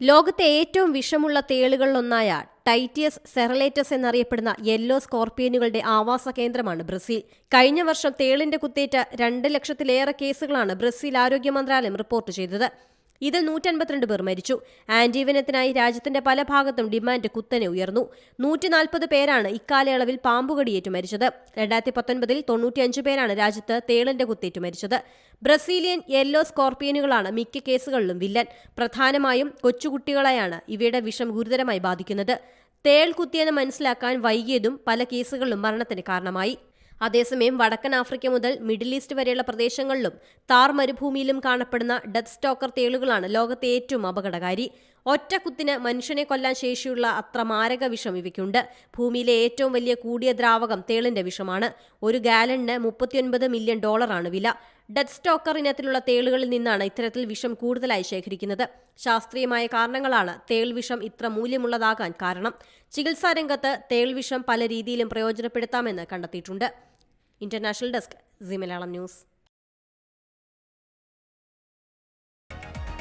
ലോകത്തെ ഏറ്റവും വിഷമുള്ള തേളുകളിലൊന്നായ ടൈറ്റിയസ് സെറലേറ്റസ് എന്നറിയപ്പെടുന്ന യെല്ലോ സ്കോർപ്പിയനുകളുടെ ആവാസ കേന്ദ്രമാണ് ബ്രസീൽ. കഴിഞ്ഞ വർഷം തേളിന്റെ കുത്തേറ്റ രണ്ട് ലക്ഷത്തിലേറെ കേസുകളാണ് ബ്രസീൽ ആരോഗ്യ മന്ത്രാലയം റിപ്പോർട്ട് ചെയ്തത്. ഇതിൽ നൂറ്റൻപത്തിരണ്ട് പേർ മരിച്ചു. ആന്റിവനത്തിനായി രാജ്യത്തിന്റെ പല ഭാഗത്തും ഡിമാൻഡ് കുത്തനെ ഉയർന്നു. നൂറ്റി നാൽപ്പത് പേരാണ് ഇക്കാലയളവിൽ പാമ്പുകടിയേറ്റു മരിച്ചത്. രണ്ടായിരത്തി പത്തൊൻപതിൽ തൊണ്ണൂറ്റിയഞ്ച് പേരാണ് രാജ്യത്ത് തേളിന്റെ കുത്തേറ്റു മരിച്ചത്. ബ്രസീലിയൻ യെല്ലോ സ്കോർപ്പിയനുകളാണ് മിക്ക കേസുകളിലും വില്ലൻ. പ്രധാനമായും കൊച്ചുകുട്ടികളെയാണ് ഇവയുടെ വിഷം ഗുരുതരമായി ബാധിക്കുന്നത്. തേൾ കുത്തിയെന്ന് മനസ്സിലാക്കാൻ വൈകിയതും പല കേസുകളിലും മരണത്തിന് കാരണമായി. അതേസമയം വടക്കൻ ആഫ്രിക്ക മുതൽ മിഡിൽ ഈസ്റ്റ് വരെയുള്ള പ്രദേശങ്ങളിലും താർ മരുഭൂമിയിലും കാണപ്പെടുന്ന ഡെത്ത് സ്റ്റോക്കർ തേളുകളാണ് ലോകത്തെ ഏറ്റവും അപകടകാരി. ഒറ്റ കുത്തിന് മനുഷ്യനെ കൊല്ലാൻ ശേഷിയുള്ള അത്ര മാരക വിഷം ഇവയ്ക്കുണ്ട്. ഭൂമിയിലെ ഏറ്റവും വലിയ കൂടിയ ദ്രാവകം തേളിന്റെ വിഷമാണ്. ഒരു ഗാലണിന് മുപ്പത്തിയൊൻപത് മില്യൺ ഡോളറാണ് വില. ഡെഡ് സ്റ്റോക്കർ ഇനത്തിലുള്ള തേളുകളിൽ നിന്നാണ് ഇത്തരത്തിൽ വിഷം കൂടുതലായി ശേഖരിക്കുന്നത്. ശാസ്ത്രീയമായ കാരണങ്ങളാണ് തേൾ വിഷം ഇത്ര മൂല്യമുള്ളതാകാൻ കാരണം. ചികിത്സാ രംഗത്ത് തേൾ വിഷം പല രീതിയിലും പ്രയോജനപ്പെടുത്താമെന്ന് കണ്ടെത്തിയിട്ടുണ്ട്. International desk C Malayalam news.